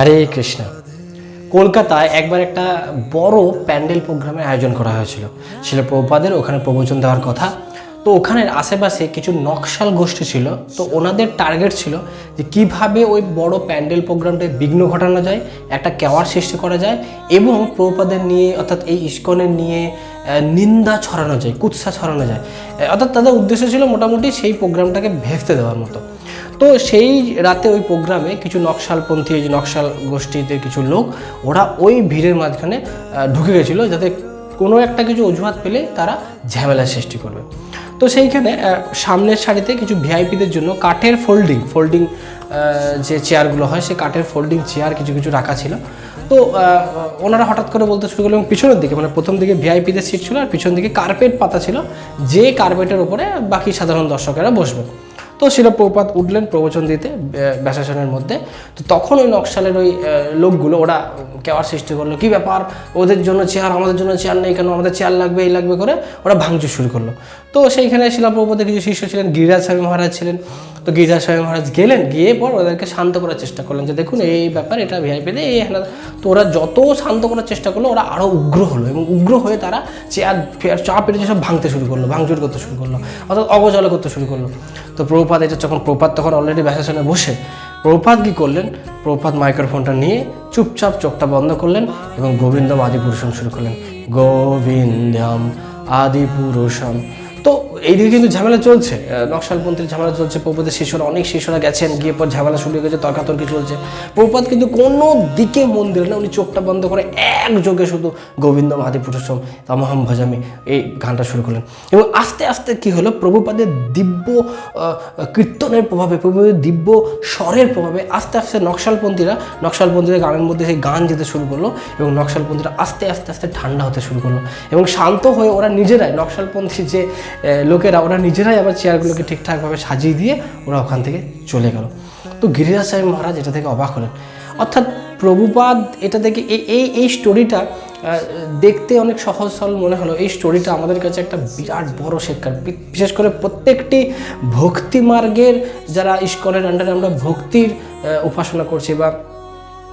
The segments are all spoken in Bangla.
হরে কৃষ্ণ। কলকাতায় একবার একটা বড় প্যান্ডেল প্রোগ্রামের আয়োজন করা হয়েছিল। ছিল প্রভুপাদের, ওখানে প্রবচন দেওয়ার কথা। তো ওখানের আশেপাশে কিছু নকশাল গোষ্ঠী ছিল। তো ওনাদের টার্গেট ছিল যে কীভাবে ওই বড় প্যান্ডেল প্রোগ্রামটায় বিঘ্ন ঘটানো যায়, একটা কেওয়ার সৃষ্টি করা যায় এবং প্রভুপাদের নিয়ে, অর্থাৎ এই ইস্কনের নিয়ে নিন্দা ছড়ানো যায়, কুৎসা ছড়ানো যায়। অর্থাৎ তাদের উদ্দেশ্য ছিল মোটামুটি সেই প্রোগ্রামটাকে ভেস্তে দেওয়ার মতো। তো সেই রাতে ওই প্রোগ্রামে কিছু নকশালপন্থী যে নকশাল গোষ্ঠীতে কিছু লোক, ওরা ওই ভিড়ের মাঝখানে ঢুকে গেছিল যাতে কোনো একটা কিছু অজুহাত পেলে তারা ঝামেলা সৃষ্টি করবে। তো সেইখানে সামনের সারিতে কিছু ভিআইপিদের জন্য কাঠের ফোল্ডিং ফোল্ডিং যে চেয়ারগুলো হয়, সেই কাঠের ফোল্ডিং চেয়ার কিছু কিছু রাখা ছিল। তো ওনারা হঠাৎ করে বলতে শুরু করল পিছনের দিকে মানে প্রথম দিকে ভিআইপিদের সিট ছিল আর পিছন দিকে কার্পেট পাতা ছিল, যে কার্পেটের উপরে বাকি সাধারণ দর্শকেরা বসবে। তো শিল প্রপাত উঠলেন প্রবচন দিতে ব্যাসাসনের মধ্যে। তো তখন ওই নকশালের ওই লোকগুলো, ওরা কেওয়ার সৃষ্টি করল। কি ব্যাপার? ওদের জন্য চেয়ার, আমাদের জন্য চেয়ার নেই কেন? আমাদের চেয়ার লাগবে, এই লাগবে করে ওরা ভাঙচুর শুরু করল। তো সেইখানে শিলা প্রভুপদের কিছু শিষ্য ছিলেন গিরিরাজ স্বামী মহারাজ ছিলেন। তো গিরিরাজ স্বামী মহারাজ গেলেন, গিয়ে পর ওদেরকে শান্ত করার চেষ্টা করলেন যে, দেখুন, এই ব্যাপার, এটা ভিআইপিতে এই হ্যানা তো ওরা যত শান্ত করার চেষ্টা করল, ওরা আরও উগ্র হলো এবং উগ্র হয়ে তারা চেয়ার চা পেটে সব ভাঙতে শুরু করল, ভাঙচুর করতে শুরু করল, অর্থাৎ অগজল করতে শুরু করল। তো প্রভুপাত এটা যখন প্রপাত তখন অলরেডি ব্যাসাসনে বসে। প্রপাত কী করলেন? প্রপাত মাইক্রোফোনটা নিয়ে চুপচাপ চোখটা বন্ধ করলেন এবং গোবিন্দম আদি পুরুষম শুরু করলেন। গোবিন্দম আদি পুরুষম এইদিকে কিন্তু ঝামেলা চলছে। নকশালপন্থীর ঝামেলা চলছে। প্রভুপাতের শিষ্যরা অনেক শিষ্যরা গেছেন, গিয়ে পর ঝামেলা শুরু হয়ে গেছে, তর্কাতর্কি চলছে। প্রভুপাত কিন্তু কোনো দিকে মন দিলেন না। উনি চোখটা বন্ধ করে একযোগে শুধু গোবিন্দ আদি পুরুষম তামহম ভজামি এই গানটা শুরু করলেন। এবং আস্তে আস্তে কি হলো? প্রভুপাদের দিব্য কীর্তনের প্রভাবে, প্রভুপাদের দিব্য স্বরের প্রভাবে আস্তে আস্তে নকশালপন্থীরা নকশালপন্থীরা গানের মধ্যে সেই গান যেতে শুরু করল এবং নকশালপন্থীরা আস্তে আস্তে আস্তে ঠান্ডা হতে শুরু করল। এবং শান্ত হয়ে ওরা নিজেরাই নকশালপন্থী যে লোকেরা, ওরা নিজেরাই আবার চেয়ারগুলোকে ঠিকঠাকভাবে সাজিয়ে দিয়ে ওরা ওখান থেকে চলে গেল। তো গিরিরাজ সাহেব মহারাজ এটা থেকে অবাক হলেন। অর্থাৎ প্রভুপাদ এটা থেকে এই এই স্টোরিটা দেখতে অনেক সহজ সরল মনে হলো। এই স্টোরিটা আমাদের কাছে একটা বিরাট বড় শিক্ষা। বি- বিশেষ করে প্রত্যেকটি ভক্তি মার্গের যারা ইস্কনের আন্ডারে আমরা ভক্তির উপাসনা করছি বা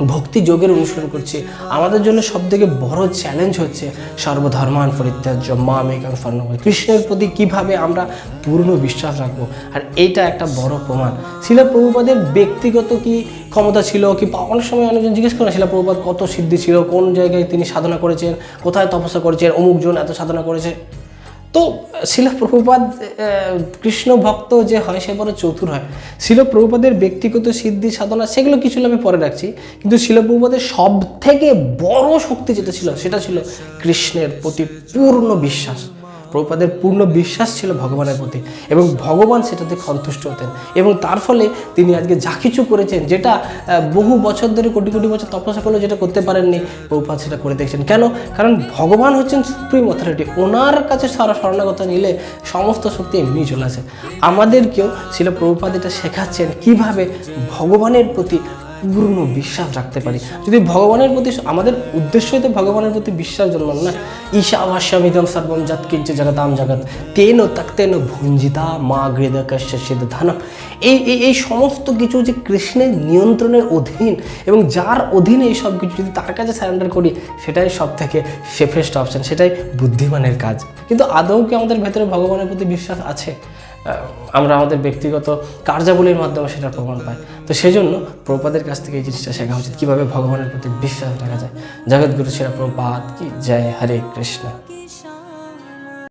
ভক্তি যোগের অনুসরণ করছি। আমাদের জন্য সব থেকে বড় চ্যালেঞ্জ হচ্ছে সর্বধর্মান পরিত্যাজ্য। মা মেকাং স্বর্ণময় কৃষ্ণের প্রতি কীভাবে আমরা পূর্ণ বিশ্বাস রাখব? আর এইটা একটা বড় প্রমাণ। শিলা প্রভুপাদের ব্যক্তিগত কি ক্ষমতা ছিল? কি অনেক সময় অনেকজন জিজ্ঞেস করে শিলা প্রভুপাদ কত সিদ্ধি ছিল? কোন জায়গায় তিনি সাধনা করেছেন? কোথায় তপস্যা করেছেন? অমুকজন এত সাধনা করেছে? তো শিল প্রভুপাদ কৃষ্ণ ভক্ত যে হয় সে বড় চতুর হয়। শিল প্রভুপাদের ব্যক্তিগত সিদ্ধি, সাধনা, সেগুলো কিছু আমি পরে রাখছি। কিন্তু শিল প্রভুপাদের সব থেকে বড় শক্তি যেটা ছিল, সেটা ছিল কৃষ্ণের প্রতি পূর্ণ বিশ্বাস। প্রভুপাদের পূর্ণ বিশ্বাস ছিল ভগবানের প্রতি এবং ভগবান সেটাতে সন্তুষ্ট হতেন এবং তার ফলে তিনি আজকে যা কিছু করেছেন, যেটা বহু বছর ধরে, কোটি কোটি বছর তপস্যা করলেও যেটা করতে পারেননি, প্রভুপাদ সেটা করে দেখছেন। কেন? কারণ ভগবান হচ্ছেন সুপ্রিম অথরিটি ওনার কাছে সারা শরণাগত নিলে সমস্ত শক্তি এমনি চলে আসে। আমাদেরকেও ছিল প্রভুপাদ এটা শেখাচ্ছেন কীভাবে ভগবানের প্রতি পূর্ণ বিশ্বাস রাখতে পারি। যদি ভগবানের প্রতি আমাদের উদ্দেশ্যই তো ভগবানের প্রতি বিশ্বাস জন্মানো না, ঈশা ভাষ্যামিদম সর্বম যৎ কিঞ্চ জগতাম জগৎ, তেন তাক্তেন ভুঞ্জিতা মা গৃদ কশ্য সিদ্ধ ধানম। এই এই সমস্ত কিছু যে কৃষ্ণের নিয়ন্ত্রণের অধীন এবং যার অধীনে এই সব কিছু, যদি তার কাছে স্যারেন্ডার করি, সেটাই সব থেকে সেফেস্ট অপশন সেটাই বুদ্ধিমানের কাজ। কিন্তু আদৌ কি আমাদের ভেতরে ভগবানের প্রতি বিশ্বাস আছে? আমরা আমাদের ব্যক্তিগত কার্যাবলীর মাধ্যমে সেটা প্রমাণ পাই। তো সেই জন্য প্রপাদের কাছ থেকে এই জিনিসটা শেখা উচিত, কীভাবে ভগবানের প্রতি বিশ্বাস রাখা যায়। জগৎগুরু সেরা প্রপাত কি? জয় হরে কৃষ্ণ।